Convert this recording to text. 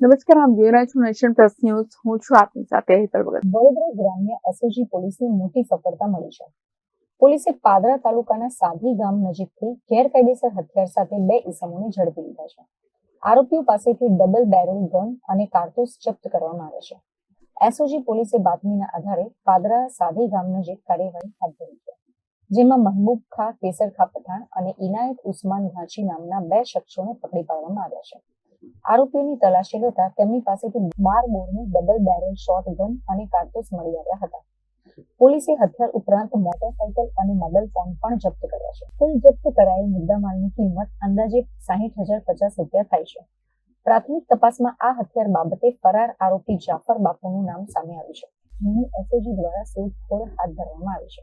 નમસ્કાર આપ જોઈ રહ્યા નેશન પ્લસ ન્યૂઝ. હું છું આપની સાથે હેતલ ભગત. વડોદરા ગ્રામ્ય એસઓજી પોલીસને મોટી સફળતા મળી છે. પોલીસે પાદરા તાલુકાના સાધી ગામ નજીકથી ગેરકાયદેસર હથિયાર સાથે બે ઇસમોને ઝડપી લીધા છે. આરોપીઓ પાસેથી ડબલ બેરલ ગન અને કારતૂસ જપ્ત કરવામાં આવે છે. એસઓજી પોલીસે બાતમીના આધારે પાદરા સાધી ગામ નજીક કાર્યવાહી હાથ ધરી છે, જેમાં મહબૂબ ખા, કેસર ખા પઠાણ અને ઇનાયત ઉસ્માન ઘાંચી નામના બે શખ્સોને પકડી પાડવામાં આવ્યા છે. આરોપીઓની તલાશી લેતા તેમની પાસેથી બાર બોરની ડબલ બેરલ શોટ ગન અને કારતૂસ મળી આવ્યા હતા. પોલીસે હથિયાર ઉપરાંત મોટરસાયકલ અને મોબાઈલ ફોન પણ જપ્ત કર્યા છે. કુલ જપ્ત કરાયેલ મુદ્દામાલની કિંમત અંદાજે સાહીઠ હજાર પચાસ રૂપિયા થાય છે. પ્રાથમિક તપાસમાં આ હથિયાર બાબતે ફરાર આરોપી જાફર બાપુનું નામ સામે આવ્યું છે. જેની એસઓજી દ્વારા શોધખોળ હાથ ધરવામાં આવી છે.